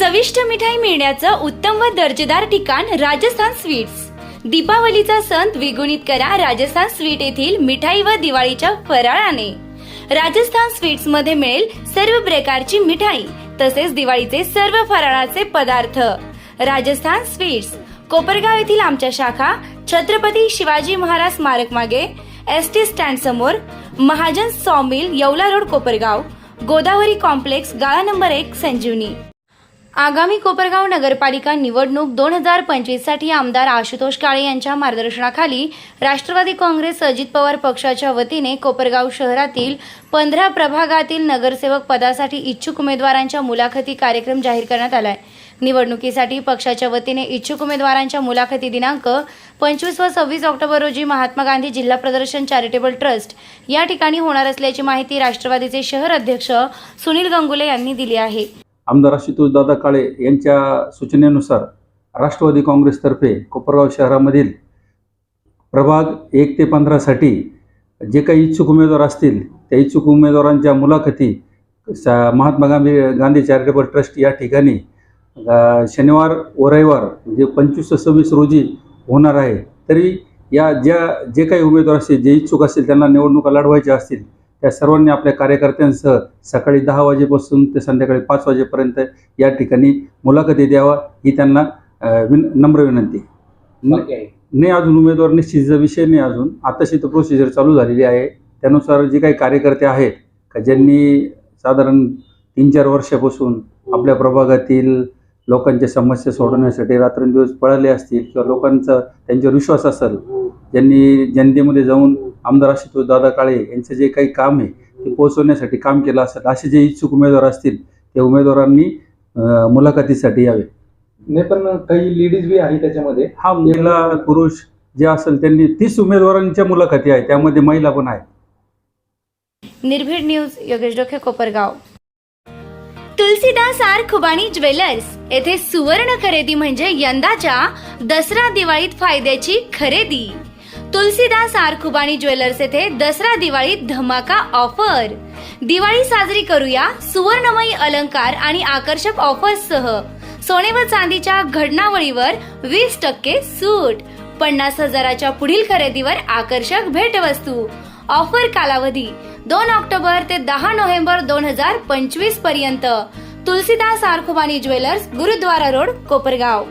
चविष्ट मिठाई मिळण्याचं उत्तम व दर्जेदार ठिकाण राजस्थान स्वीट्स. दीपावलीचा सण द्विगुणित करा राजस्थान स्वीट येथील मिठाई व दिवाळीच्या फराळाने. राजस्थान स्वीट्समध्ये मिळेल सर्व प्रकारची मिठाई तसेच दिवाळीचे सर्व फराळाचे पदार्थ. राजस्थान स्वीट्स. कोपरगाव येथील आमच्या शाखा छत्रपती शिवाजी महाराज स्मारक मागे एस टी स्टँड समोर Mahajan sawmill Yeola road Kopargaon. Godavari complex गाळा नंबर एक संजीवनी. आगामी कोपरगाव नगरपालिका निवडणूक दोन हजार पंचवीससाठी आमदार आशुतोष काळे यांच्या मार्गदर्शनाखाली राष्ट्रवादी काँग्रेस अजित पवार पक्षाच्या वतीने कोपरगाव शहरातील पंधरा प्रभागातील नगरसेवक पदासाठी इच्छुक उमेदवारांच्या मुलाखती कार्यक्रम जाहीर करण्यात आलाय. निवडणुकीसाठी पक्षाच्या वतीने इच्छुक उमेदवारांच्या मुलाखती दिनांक पंचवीस व सव्वीस ऑक्टोबर रोजी महात्मा गांधी जिल्हा प्रदर्शन चॅरिटेबल ट्रस्ट या ठिकाणी होणार असल्याची माहिती राष्ट्रवादीचे शहर अध्यक्ष सुनील गंगुले यांनी दिली आहे. आमदार आशुतोषदादा काळे यांच्या सूचनेनुसार राष्ट्रवादी काँग्रेसतर्फे कोपरगाव शहरामधील प्रभाग एक ते पंधरासाठी जे काही इच्छुक उमेदवार असतील त्या इच्छुक उमेदवारांच्या मुलाखती सा महात्मा गांधी गांधी चॅरिटेबल ट्रस्ट या ठिकाणी शनिवार व रविवार म्हणजे पंचवीस ते सव्वीस रोजी होणार आहे. तरी या ज्या जे काही उमेदवार असतील जे इच्छुक असतील त्यांना निवडणुका लढवायच्या असतील त्या सर्वांनी आपल्या कार्यकर्त्यांसह सकाळी दहा वाजेपासून ते संध्याकाळी पाच वाजेपर्यंत या ठिकाणी मुलाखती द्यावा ही त्यांना विन नम्र विनंती. नाही अजून उमेदवार निश्चितीचा विषय नाही अजून. आताशी तर प्रोसिजर चालू झालेली आहे. त्यानुसार जे काही कार्यकर्ते आहेत का ज्यांनी साधारण तीन चार वर्षापासून आपल्या प्रभागातील लोकांच्या समस्या सोडवण्यासाठी रात्रंदिवस पळाले असतील किंवा लोकांचा त्यांच्यावर विश्वास असेल ज्यांनी जनतेमध्ये जाऊन आमदार आशुतोष दादा काळे यांचं जे काही काम आहे ते पोहोचवण्यासाठी काम केलं असेल असे जे इच्छुक उमेदवार असतील त्या उमेदवारांनी मुलाखतीसाठी यावे. नाही पण काही लेडीज बी आहे त्याच्यामध्ये. हा महिला पुरुष जे असेल त्यांनी तीस उमेदवारांच्या मुलाखती आहे त्यामध्ये महिला पण आहेत. निर्भीड news Yogesh Dokhe Kopargaon. Tulsidas R Khubani jewellers येथे सुवर्ण खरेदी म्हणजे यंदाच्या दसरा दिवाळीत फायद्याची खरेदी. तुलसीदास आरखुबाणी ज्वेलर्स येथे दसरा दिवाळी धमाका ऑफर. दिवाळी साजरी करूया सुवर्णमयी अलंकार आणि आकर्षक ऑफर्ससह सोने व चांदीच्या घडणावळीवर वीस टक्के सूट. पन्नास हजाराच्या पुढील खरेदीवर आकर्षक भेटवस्तू. ऑफर कालावधी दोन ऑक्टोबर ते दहा नोव्हेंबर दोन हजार पंचवीसपर्यंत. Tulsidas R Khubani jewellers gurdwara road Kopargaon.